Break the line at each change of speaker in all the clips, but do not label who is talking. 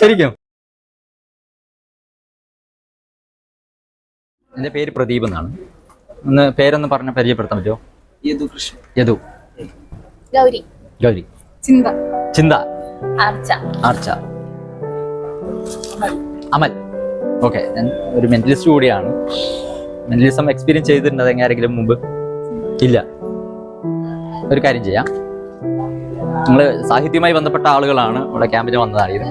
ശരിക്കും. എന്റെ പേര് പ്രദീപ് എന്നാണ്. ഒന്ന് പേരൊന്ന് പറഞ്ഞ് പരിചയപ്പെടുത്താൻ പറ്റുമോ? യദു
ഗൗരി.
ഗൗരി.
ചിന്ത.
ചിന്ത.
ആർച്ച.
ആർച്ച. അമൽ. ഓക്കെ ഞാൻ ഒരു മെന്റലിസ്റ്റ് കൂടിയാണ്. മെന്റലിസം എക്സ്പീരിയൻസ് ചെയ്തിട്ടുണ്ട്? അതെങ്ങനെ ആരെങ്കിലും മുമ്പ്? ഇല്ല. ഒരു കാര്യം ചെയ്യാം. നിങ്ങൾ സാഹിത്യവുമായി ബന്ധപ്പെട്ട ആളുകളാണ് ഇവിടെ ക്യാമ്പിന് വന്നതാണ്. ഇത്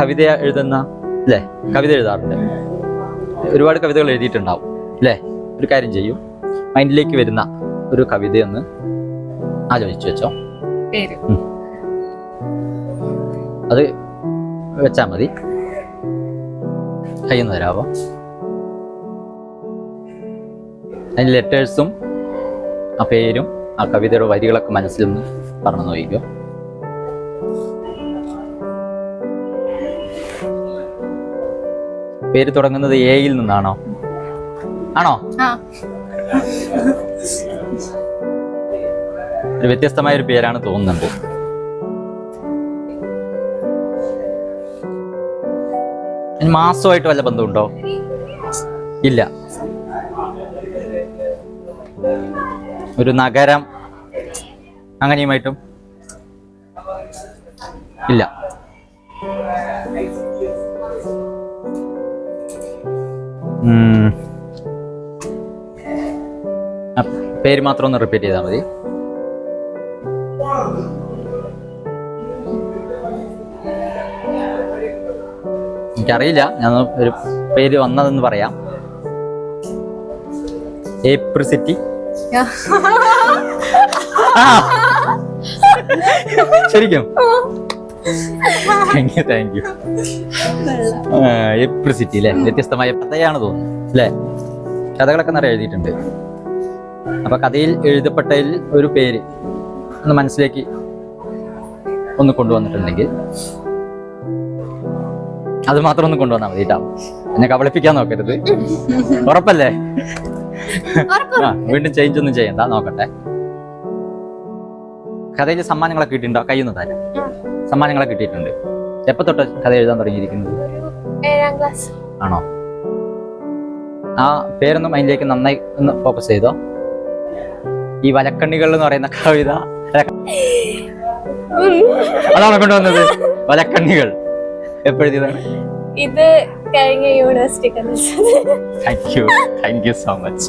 കവിത എഴുതുന്ന അല്ലേ കവിത എഴുതാറുണ്ട്. ഒരുപാട് കവിതകൾ എഴുതിയിട്ടുണ്ടാവും അല്ലേ ഒരു കാര്യം ചെയ്യും. മൈൻഡിലേക്ക് വരുന്ന ഒരു കവിതയൊന്ന് ആലോചിച്ചു വെച്ചോ. അത് വെച്ചാൽ മതി. കയ്യിൽ നിന്ന് തരാമോ അതിന് ലെറ്റേഴ്സും ആ പേരും ആ കവിതയുടെ വരികളൊക്കെ മനസ്സിൽ നിന്ന് പറഞ്ഞു നോക്കിക്കോ. പേര് തുടങ്ങുന്നത് എയിൽ നിന്നാണോ? ആണോ? ഒരു വ്യത്യസ്തമായ ഒരു പേരാണ് തോന്നുന്നുണ്ട് മാസമായിട്ട് വല്ല ബന്ധമുണ്ടോ? ഇല്ല. ഒരു നഗരം അങ്ങനെയുമായിട്ടും ഇല്ല. പേര് മാത്രം ഒന്ന് റിപ്പീറ്റ് ചെയ്താൽ മതി. എനിക്കറിയില്ല. ഞാൻ ഒരു പേര് വന്നതെന്ന് പറയാം. ഏപ്രിൽ സിറ്റി ആ. ശരിക്കും. താങ്ക് യു താങ്ക് യു എപ്രിസിറ്റി അല്ലേ വ്യത്യസ്തമായ കഥയാണ് തോന്നുന്നത് അല്ലേ കഥകളൊക്കെ നിറയെ എഴുതിയിട്ടുണ്ട്. അപ്പൊ കഥയിൽ എഴുതപ്പെട്ടതിൽ ഒരു പേര് ഒന്ന് മനസ്സിലേക്ക് ഒന്ന് കൊണ്ടുവന്നിട്ടുണ്ടെങ്കിൽ അത് മാത്രം ഒന്ന് കൊണ്ടുവന്നാൽ മതി കേട്ടോ. എന്നെ കബളിപ്പിക്കാൻ നോക്കരുത്. ഉറപ്പല്ലേ? വീണ്ടും ചേഞ്ച് ഒന്നും ചെയ്യണ്ട നോക്കട്ടെ. കഥയിൽ സമ്മാനങ്ങളൊക്കെ കിട്ടിയിട്ടുണ്ടോ? കയ്യിൽ നിന്ന് തരാം സമ്മാനങ്ങളൊക്കെ കിട്ടിയിട്ടുണ്ട്. എപ്പോ തൊട്ട് കഥ എഴുതാൻ തുടങ്ങിയിരിക്കുന്നത്?
ഏഴാം ക്ലാസ്
ആണോ? ആ പേരൊന്നും അതിലേക്ക് നന്നായി ഒന്ന് ഫോക്കസ് ചെയ്തോ. ഈ വലക്കണ്ണികൾ എന്ന് പറയുന്ന കവിത. അതാണ് കൊണ്ടുവന്നത്? വലക്കണ്ണികൾ. എപ്പോഴത്തേതാണ്
ഇത് കഴിഞ്ഞ യൂണിവേഴ്സിറ്റി കലോത്സവം
thank you thank you so much